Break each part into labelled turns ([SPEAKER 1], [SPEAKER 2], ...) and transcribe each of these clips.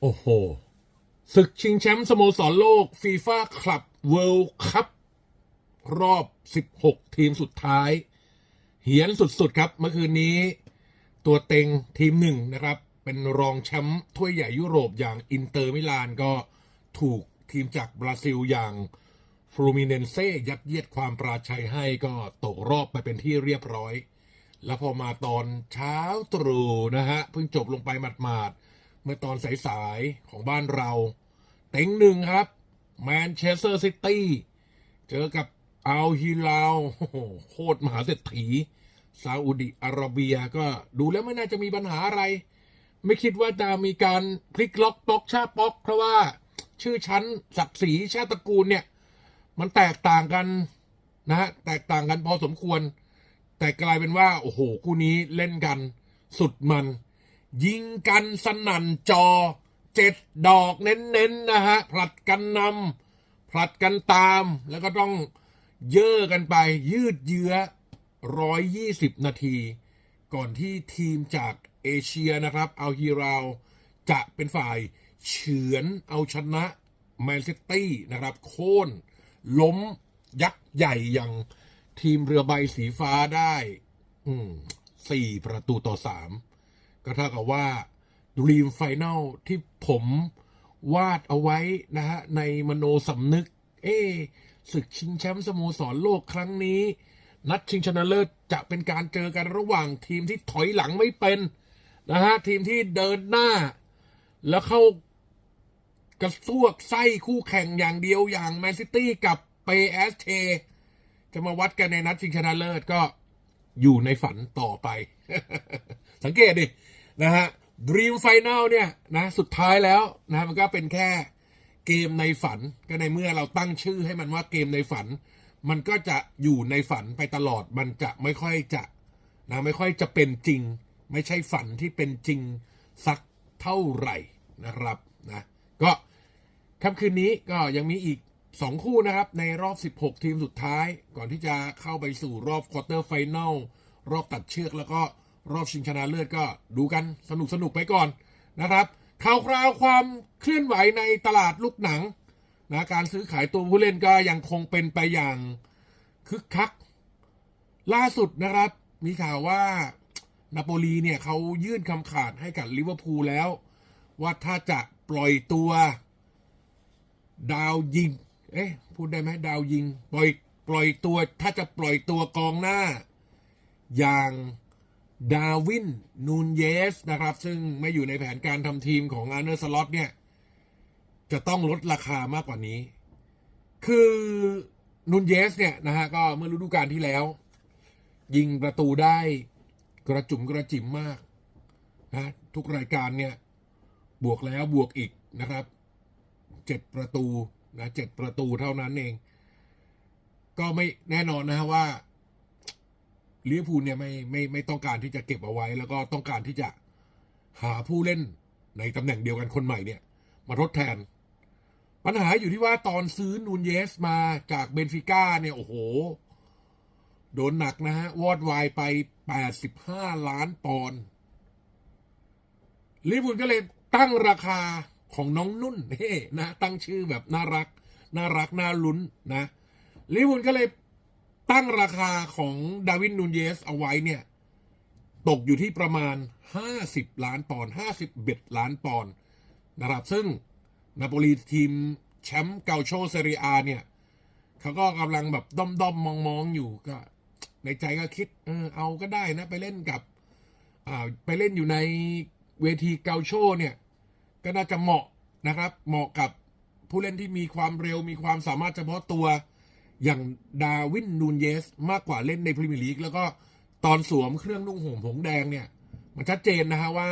[SPEAKER 1] โอ้โหศึกชิงแชมป์สโมสรโลกฟีฟ่าคลับเวิลด์คัพรอบ 16 ทีมสุดท้าย เหียนสุด ๆ ครับ เมื่อคืนนี้ ตัวเต็งทีมหนึ่งนะครับ เป็นรองแชมป์ถ้วยใหญ่ยุโรปอย่างอินเตอร์มิลานก็ถูกทีมจากบราซิลอย่างฟลูมิเนนเซ่ยัดเยียดความปราชัยให้ก็ตกรอบไปเป็นที่เรียบร้อย แล้วพอมาตอนเช้าตรู่นะฮะ เพิ่งจบลงไปหมาดๆ มื่อตอนสายๆของบ้านเรา เต็งหนึ่งครับ แมนเชสเตอร์ซิตี้ เจอกับอัลฮิลาลโหโคตรมหาเศรษฐีซาอุดิอาระเบียก็ดูแล้วไม่น่าจะมีปัญหาอะไร ไม่คิดว่าจะมีการพลิกล็อกปอกชาปอก เพราะว่าชื่อชั้นศักดิ์ศรีชาติตระกูลเนี่ย มันแตกต่างกันนะฮะแตกต่างกันพอสมควร แต่กลายเป็นว่า โอ้โหคู่นี้เล่นกันสุดมัน ยิงกันสนั่นจอเจ็ดดอกเน้นๆนะฮะผลัดกันนำผลัดกันตามแล้วก็ต้องเย่อกันไปยืดเยื้อร้อยยี่สิบนาที ก่อนที่ทีมจากเอเชียนะครับเอาฮีราวจะเป็นฝ่ายเฉือนเอาชนะแมนซิตี้นะครับ โค่นล้มยักษ์ใหญ่อย่างทีมเรือใบสีฟ้าได้ อืมสี่ประตูต่อสาม ก็เท่ากับว่าดีมไฟแนลที่ผมวาดเอาไว้นะฮะ ในมโนสำนึก เอ๊ศึกชิงแชมป์สโมสรโลกครั้งนี้ นัดชิงชนะเลิศจะเป็นการเจอกันระหว่างทีมที่ถอยหลังไม่เป็นนะฮะ ทีมที่เดินหน้า แล้วเข้ากระซวกไส้คู่แข่งอย่างเดียวอย่างแมนซิตี้กับเปเอสเทจะมาวัดกันในนัดชิงชนะเลิศก็ อยู่ในฝันต่อไป สังเกตดินะฮะ Dream Final เนี่ยนะสุดท้ายแล้วนะมันก็เป็นแค่เกมในฝันก็ในเมื่อเราตั้งชื่อให้มันว่าเกมในฝัน มันก็จะอยู่ในฝันไปตลอดมันจะไม่ค่อยจะนะไม่ค่อยจะเป็นจริง ไม่ใช่ฝันที่เป็นจริงสักเท่าไหร่นะครับนะก็ค่ำคืนนี้ก็ยังมีอีก 2คู่นะครับในรอบ 16 ทีมสุดท้าย ก่อนที่จะเข้าไปสู่รอบควอเตอร์ไฟแนลรอบตัดเชือกแล้วก็รอบชิงชนะเลิศก็ดูกันสนุกสนุกไปก่อนนะครับข่าวคราวความเคลื่อนไหวในตลาดลูกหนังนะการซื้อขายตัวผู้เล่นก็ยังคงเป็นไปอย่างคึกคัก ล่าสุดนะครับ มีข่าวว่านาโปลีเนี่ยเขายื่นคำขาดให้กับลิเวอร์พูลแล้ว ว่าถ้าจะปล่อยตัว ดาวยิง เอ๊ะพูดได้ไหมดาวยิง ปล่อยปล่อยตัว ถ้าจะปล่อยตัวกองหน้า อย่างดาวินนูนเยสนะครับ ซึ่งไม่อยู่ในแผนการทำทีมของอาร์เนอร์สล็อตเนี่ย จะต้องลดราคามากกว่านี้ คือนูนเยสเนี่ยนะฮะก็เมื่อฤดูกาลที่แล้ว ยิงประตูได้กระจุ่มกระจิ๋มมากนะทุกรายการเนี่ย บวกแล้วบวกอีกนะครับเจ็ดประตู นะเจ็ดประตูเท่านั้นเอง ก็ไม่แน่นอนนะฮะว่าลิเวอร์พูลเนี่ยไม่ไม่ไม่ต้องการที่จะเก็บเอาไว้ แล้วก็ต้องการที่จะหาผู้เล่นในตำแหน่งเดียวกันคนใหม่เนี่ย มาทดแทน ปัญหาอยู่ที่ว่าตอนซื้อนูนเยสมาจากเบนฟิก้าเนี่ย โอ้โห โดนหนักนะฮะ วอดวายไป 85 ล้านปอนด์ลิเวอร์พูลก็เลยตั้งราคา ของน้องนุ่นเฮ้นะ ตั้งชื่อแบบน่ารัก น่ารัก น่าลุ้นนะลิเวอร์พูลก็เลยตั้งราคาของดาวินนูนเยสเอาไว้เนี่ย ตกอยู่ที่ประมาณ 50 ล้านปอนด์50เบ็ดล้านปอนด์นะครับ ซึ่งนาโปลีทีมแชมป์เกาโชเซเรียเนี่ยเขาก็กำลังแบบด้อมด้อมมองมองอยู่ก็ ในใจก็คิด เออเอาก็ได้นะ ไปเล่นกับ อ่าไปเล่นอยู่ในเวทีเกาโชเนี่ย ก็น่าจะเหมาะนะครับ เหมาะกับผู้เล่นที่มีความเร็วมีความสามารถเฉพาะตัวอย่างดาวินนูนเยส มากกว่าเล่นในพรีเมียร์ลีกแล้วก็ตอนสวมเครื่องนุ่งห่มผงแดงเนี่ย มันชัดเจนนะฮะว่า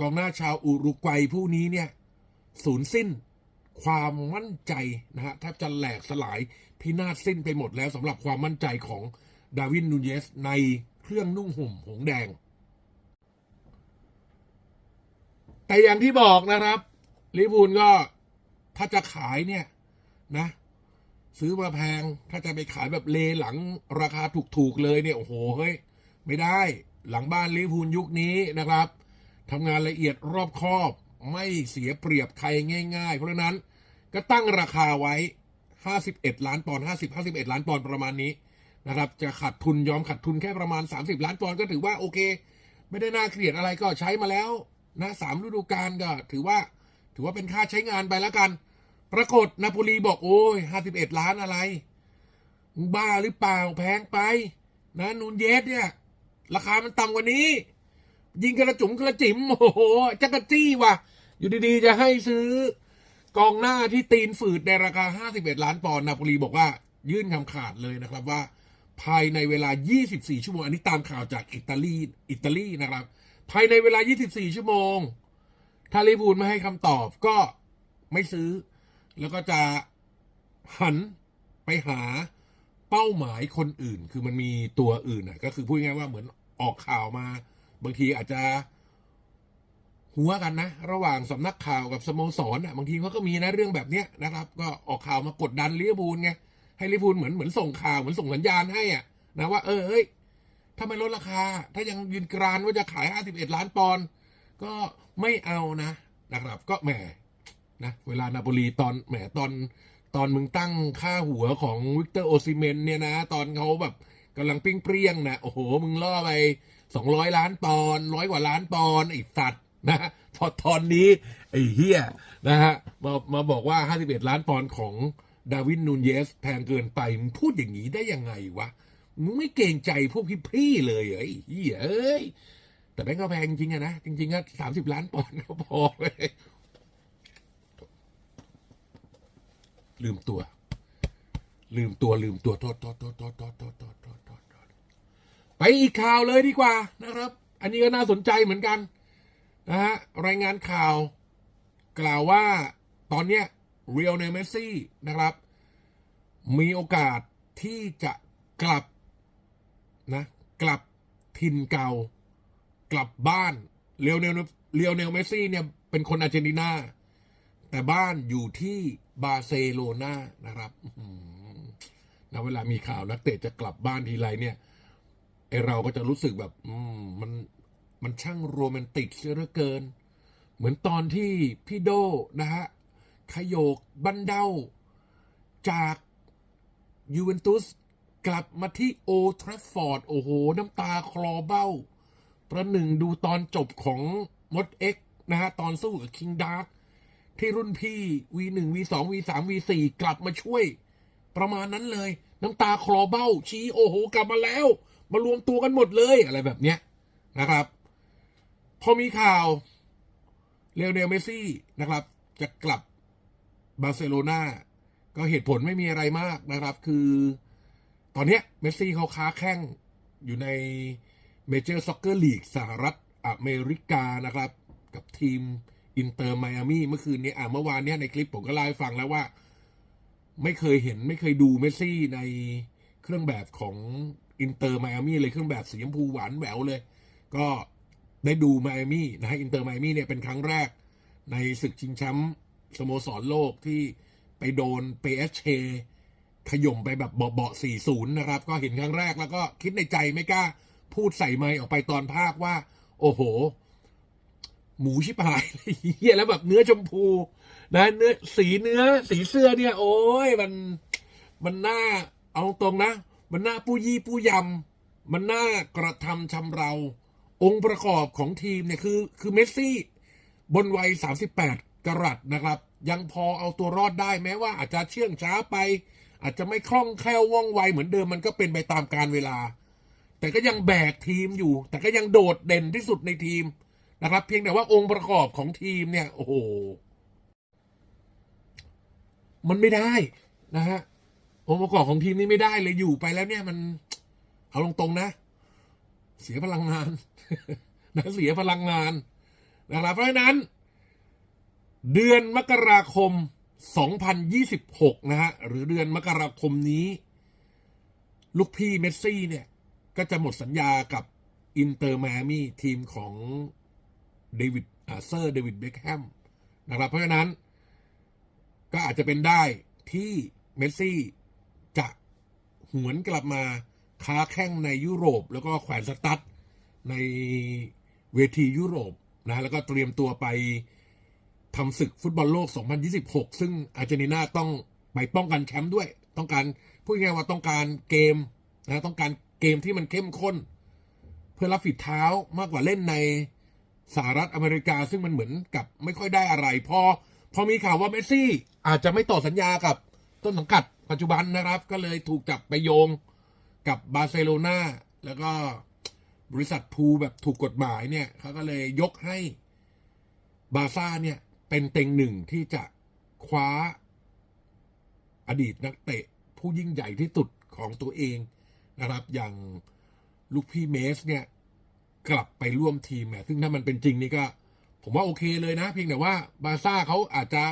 [SPEAKER 1] กองหน้าชาวอุรุกวัยผู้นี้เนี่ยสูญสิ้นความมั่นใจนะฮะแทบจะแหลกสลายพินาศสิ้นไปหมดแล้วสำหรับความมั่นใจของดาวินนูนเยสในเครื่องนุ่งห่มผงแดง แต่อย่างที่บอกนะครับลิเวอร์พูลก็ถ้าจะขายเนี่ยนะ ซื้อมาแพงถ้าจะไปขายแบบเลหลังราคาถูกๆเลยเนี่ยโอ้โหเฮ้ยไม่ได้หลังบ้านลิเวอร์พูลยุคนี้นะครับทำงานละเอียดรอบคอบไม่เสียเปรียบใครง่าย ๆ เพราะฉะนั้นก็ตั้งราคาไว้ 51 ล้านปอนด์50 51 ล้านปอนด์ประมาณนี้นะครับ จะขาดทุนยอมขาดทุนแค่ประมาณ 30 ล้านปอนด์ก็ถือว่าโอเค ไม่ได้น่าเกลียดอะไรก็ใช้มาแล้ว นะสามฤดูกาลก็ถือว่า ถือว่าเป็นค่าใช้งานไปแล้วกัน ปรากฏนาโปลีบอกโอ้ย51ล้านอะไร บ้าหรือเปล่าแพงไป นะนูนเยสเนี่ย ราคามันต่ำกว่านี้ ยิงกระจุ๋มกระจิ๋มโอ้โหจักรจี้ว่ะ อยู่ดีๆ จะให้ซื้อกองหน้าที่ตีนฝืดในราคา51ล้านปอนด์นาโปลีบอกว่ายื่นคำขาดเลยนะครับว่า ภายในเวลา 24 ชั่วโมง อันนี้ตามข่าวจากอิตาลี อิตาลีนะครับ ภายในเวลา 24 ชั่วโมง ถ้าลิเวอร์พูลไม่ให้คำตอบก็ไม่ซื้อ แล้วก็จะหันไปหาเป้าหมายคนอื่น คือมันมีตัวอื่นน่ะ ก็คือพูดง่ายๆว่าเหมือนออกข่าวมา บางทีอาจจะหัวกันนะ ระหว่างสำนักข่าวกับสโมสรอะ บางทีเขาก็มีนะเรื่องแบบเนี้ยนะครับ ก็ออกข่าวมากดดันลิเวอร์พูลไง ให้ลิเวอร์พูลเหมือนเหมือนส่งข่าวเหมือนส่งสัญญาณให้อะนะว่าเออเอ้ย ถ้าไม่ลดราคา ถ้ายังยืนกรานว่าจะขาย 51 ล้านปอนด์ก็ไม่เอานะนะครับ ก็แหมนะเวลานาโปลีตอนแหมตอนตอนมึงตั้งค่าหัวของวิกเตอร์โอซิเมนเนี่ยนะ ตอนเขาแบบกำลังปิ้งเปรี้ยงนะโอ้โห มึงล่อไป 200 ล้านปอนด์ร้อยกว่าล้านปอนด์ไอ้สัตว์นะพอตอนนี้ไอ้เฮียนะฮะมามาบอกว่า 51 ล้านปอนด์ของดาวินนูนเยส แพงเกินไป มึงพูดอย่างนี้ได้ยังไงวะ มึงไม่เกรงใจพวกพี่ๆเลยเหรอไอ้เฮียเอ้ยแต่แบงก์ก็แพงจริงอะนะจริงๆก็สามสิบล้านปอนด์ก็พอเลยลืมตัว ลืมตัวลืมตัวทษโทษโทษโทษโทษโทษโทษโทษโทษโทษไปอีกข่าวเลยดีกว่านะครับ อันนี้ก็น่าสนใจเหมือนกันนะฮะรายงานข่าวกล่าวว่าตอนเนี้ยเรียลเนเมซี่นะครับ มีโอกาสที่จะกลับ นะกลับถิ่นเก่า กลับบ้านเรียวเนลเรียวเนลเมสซี่เนี่ยเป็นคนอาร์เจนตินาแต่บ้านอยู่ที่บาร์เซโลนานะครับนะเวลามีข่าวนักเตะจะกลับบ้านทีไรเนี่ยไอเราก็จะรู้สึกแบบ อืมมันมันช่างโรแมนติกเสียเหลือเกิน เหมือนตอนที่พี่โดนะฮะขยโยกบันเดาจากยูเวนตุส กลับมาที่โอทราฟฟอร์ด โอ้โห น้ำตาคลอเบ้า ประหนึ่งดูตอนจบของมดเอ็กนะฮะ ตอนสู้กับคิงดาร์กที่รุ่นพี่ V1 V2 V3 V4 กลับมาช่วย ประมาณนั้นเลย น้ำตาคลอเบ้า ชี้โอ้โห กลับมาแล้ว มารวมตัวกันหมดเลยอะไรแบบเนี้ยนะครับ พอมีข่าวเรอเนลเมซี่นะครับ จะกลับบาร์เซโลนาก็เหตุผลไม่มีอะไรมากนะครับ คือ ตอนนี้เมสซี่เขาค้าแข้งอยู่ในเมเจอร์ซ็อกเกอร์ลีกสหรัฐอเมริกานะครับ กับทีมอินเตอร์ไมอามี่เมื่อคืนนี้อ่าเมื่อวานนี้ในคลิปผมก็เล่าให้ฟังแล้วว่า ไม่เคยเห็นไม่เคยดูเมสซี่ในเครื่องแบบของอินเตอร์ไมอามี่เลยเครื่องแบบสีชมพูหวานแหววเลย ก็ได้ดูไมอามี่นะฮะอินเตอร์ไมอามี่เนี่ยเป็นครั้งแรก ในศึกชิงแชมป์สโมสรโลกที่ไปโดนเปเช ขย่มไปแบบเบาๆ4-0นะครับ ก็เห็นครั้งแรกแล้วก็คิดในใจไม่กล้า พูดใส่ไมค์ออกไปตอนภาคว่า โอ้โห หมูชิบหายเฮียแล้วแบบเนื้อชมพู นะ เนื้อสีเนื้อ สีเสื้อเนี่ย โอ้ยมันมันน่าเอาตรงนะ มันน่าปูยี่ปูยำมันน่ากระทำชำเรา องค์ประกอบของทีมเนี่ยคือคือเมสซี่ บนวัย 38 กรัตนะครับ ยังพอเอาตัวรอดได้แม้ว่าอาจจะเชื่องช้าไป อาจจะไม่คล่องแคล่วว่องไวเหมือนเดิมมันก็เป็นไปตามการเวลา แต่ก็ยังแบกทีมอยู่ แต่ก็ยังโดดเด่นที่สุดในทีมนะครับ เพียงแต่ว่าองค์ประกอบของทีมเนี่ย โอ้โห มันไม่ได้นะฮะองค์ประกอบของทีมนี้ไม่ได้เลยอยู่ไปแล้วเนี่ยมัน เอาตรงๆนะ เสียพลังงานนะเสียพลังงานนะครับเพราะฉะนั้น เดือนมกราคม 2026 นะฮะ หรือเดือนมกราคมนี้ ลูกพี่เมสซี่เนี่ย ก็จะหมดสัญญากับอินเตอร์ i ม a มี่ทีมของเดวิดเซอร์เดวิดเบคแฮมนะครับ เพราะฉะนั้น ก็อาจจะเป็นได้ที่เมสซี่จะหวนกลับมาค้าแข้งในยุโรป แล้วก็แขวนสตั๊ดในเวทียุโรปนะ แล้วก็เตรียมตัวไป ทำศึกฟุตบอลโลก 2026 ซึ่งอาร์เจนตินาต้องไปป้องกันแชมป์ด้วย ต้องการพูดง่ายว่าต้องการเกมนะต้องการเกมที่มันเข้มข้น เพื่อรับฝีเท้ามากกว่าเล่นในสหรัฐอเมริกา ซึ่งมันเหมือนกับไม่ค่อยได้อะไร พอพอมีข่าวว่าเมสซี่อาจจะไม่ต่อสัญญากับต้นสังกัดปัจจุบันนะครับ ก็เลยถูกจับไปโยงกับบาร์เซโลนาแล้วก็บริษัทพูแบบถูกกฎหมายเนี่ยเขาก็เลยยกให้บาร์ซ่าเนี่ย เป็นเต็งหนึ่งที่จะคว้าอดีตนักเตะผู้ยิ่งใหญ่ที่สุดของตัวเองนะครับ อย่างลูกพี่เมสเนี่ย กลับไปร่วมทีมแหมซึ่งถ้ามันเป็นจริงนี่ก็ ผมว่าโอเคเลยนะ เพียงแต่ว่าบาร์ซ่าเขาอาจจะ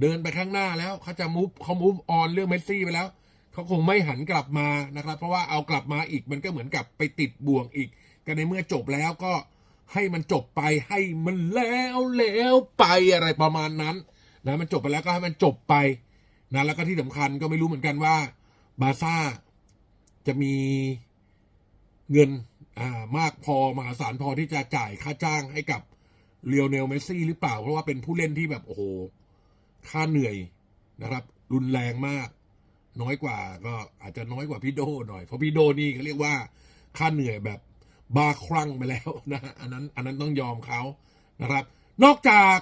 [SPEAKER 1] เดินไปข้างหน้าแล้วเขาจะมูฟเขามูฟออนเรื่องเมสซี่ไปแล้วเขาคงไม่หันกลับมานะครับ เพราะว่าเอากลับมาอีกมันก็เหมือนกับไปติดบ่วงอีก กันในเมื่อจบแล้วก็ ให้มันจบไปให้มันแล้วแล้วไปอะไรประมาณนั้นนะมันจบไปแล้วก็ให้มันจบไปนะแล้วก็ที่สำคัญก็ไม่รู้เหมือนกันว่า บาซ่าจะมีเงินอ่ามากพอมหาศาลพอที่จะจ่ายค่าจ้างให้กับเลียวเนลเมสซี่หรือเปล่า เพราะว่าเป็นผู้เล่นที่แบบโอ้โห ค่าเหนื่อยนะครับ รุนแรงมาก น้อยกว่าก็อาจจะน้อยกว่าพี่โดหน่อย เพราะพี่โดนี่เขาเรียกว่าค่าเหนื่อยแบบ บ้าคลั่งไปแล้วนะอันนั้นอันนั้นต้องยอมเขานะครับ นอกจาก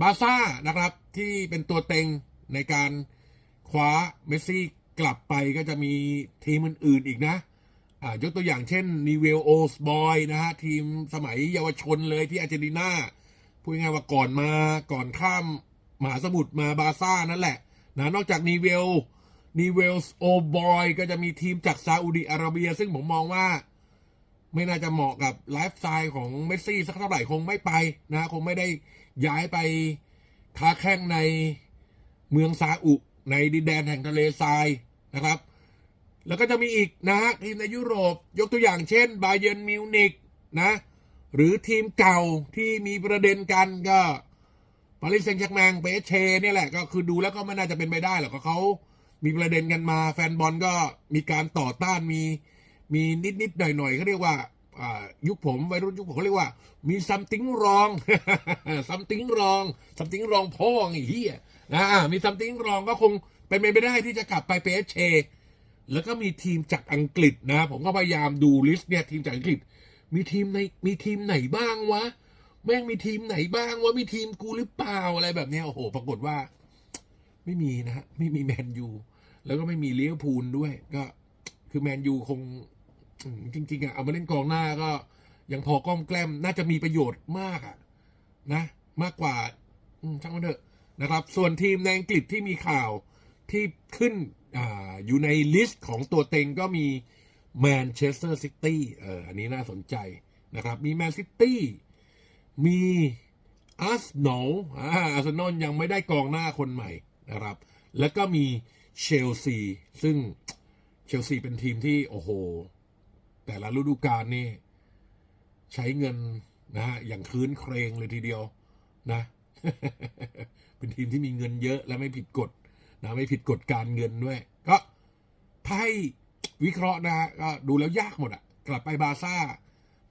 [SPEAKER 1] บาร์ซ่านะครับ ที่เป็นตัวเต็งในการคว้าเมสซี่กลับไปก็จะมีทีมอื่นๆอีกนะยกตัวอย่างเช่นนีเวลโอสบอยนะฮะ ทีมสมัยเยาวชนเลยที่อาร์เจนตินาพูดง่ายว่าก่อนมาก่อนข้ามมหาสมุทรมาบาร์ซ่านั่นแหละนะนอกจากนีเวลนีเวลโอบอยก็จะมีทีมจากซาอุดิอาระเบีย ซึ่งผมมองว่า ไม่น่าจะเหมาะกับไลฟ์สไตล์ของเมสซี่สักเท่าไหร่คงไม่ไปนะคงไม่ได้ย้ายไปค้าแข่งในเมืองซาอุ ในดินแดนแห่งทะเลทรายนะครับ แล้วก็จะมีอีกนะฮะทีมในยุโรปยกตัวอย่างเช่น บาเยนมิวนิกนะหรือทีมเก่าที่มีประเด็นกันก็ปารีสแซงต์แชร์แมงเปเชเนี่ยแหละก็คือดูแล้วก็ไม่น่าจะเป็นไปได้หรอกก็เขามีประเด็นกันมา แฟนบอลก็มีการต่อต้านมี มีนิดนิดหน่อยหน่อยๆเขาเรียกว่าอ่ายุคผมวัยรุ่นยุคผมเขาเรียกว่า มี something wrong something wrong something wrong พ่อไอ้เหี้ยนะอ่ามี something wrong ก็คงเป็นไปไม่ได้ที่จะกลับไปเปเชแล้วก็มีทีมจากอังกฤษนะ ผมก็พยายามดูลิสต์เนี่ยทีมจากอังกฤษ มีทีมในมีทีมไหนบ้างวะ แม่งมีทีมไหนบ้างวะมีทีมกูหรือเปล่าอะไรแบบเนี้ยโอ้โห ปรากฏว่า ไม่มีนะฮะไม่มีแมนยูแล้วก็ไม่มีเลี้ยวพูลด้วย ก็ คือแมนยูคง อืมจริง ๆอะเอามาเล่นกองหน้าก็ ยังพอก้อมแกล้มน่าจะมีประโยชน์มากอะ นะ มากกว่า อืมช่างมันเถอะนะครับ ส่วนทีมในอังกฤษที่มีข่าวที่ขึ้นอาอยู่ในลิสต์ของตัวเต็งก็มีแมนเชสเตอร์ซิตี้เอออันนี้น่าสนใจนะครับ มีแมนซิตี้มีอาร์เซนอลอาอาร์เซนอลยังไม่ได้กองหน้าคนใหม่นะครับ แล้วก็มีเชลซี ซึ่งเชลซีเป็นทีมที่ โอ้โห แต่ละฤดูกาลนี่ใช้เงินนะฮะอย่างคืนเครงเลยทีเดียวนะ เป็นทีมที่มีเงินเยอะและไม่ผิดกฎนะไม่ผิดกฎการเงินด้วย ก็ถ้าให้วิเคราะห์นะฮะก็ดูแล้วยากหมดอะกลับไปบาร์ซ่า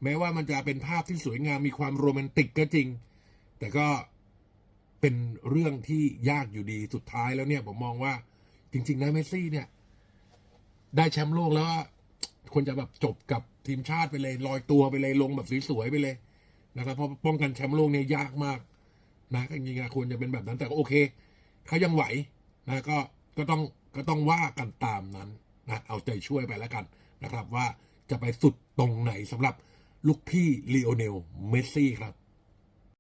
[SPEAKER 1] แม้ว่ามันจะเป็นภาพที่สวยงามมีความโรแมนติกก็จริง แต่ก็เป็นเรื่องที่ยากอยู่ดีสุดท้ายแล้วเนี่ย ผมมองว่า จริง ๆนะเมสซี่เนี่ย ได้แชมป์โลกแล้ว ควรจะแบบจบกับทีมชาติไปเลยลอยตัวไปเลยลงแบบสวยๆไปเลยนะครับเพราะป้องกันแชมป์โลกเนี่ยยากมากนะจริงๆควรจะเป็นแบบนั้นแต่ก็โอเคเขายังไหวนะก็ก็ต้องก็ต้องว่ากันตามนั้นนะเอาใจช่วยไปแล้วกันนะครับว่าจะไปสุดตรงไหนสำหรับลูกพี่ลีโอเนลเมสซี่ครับ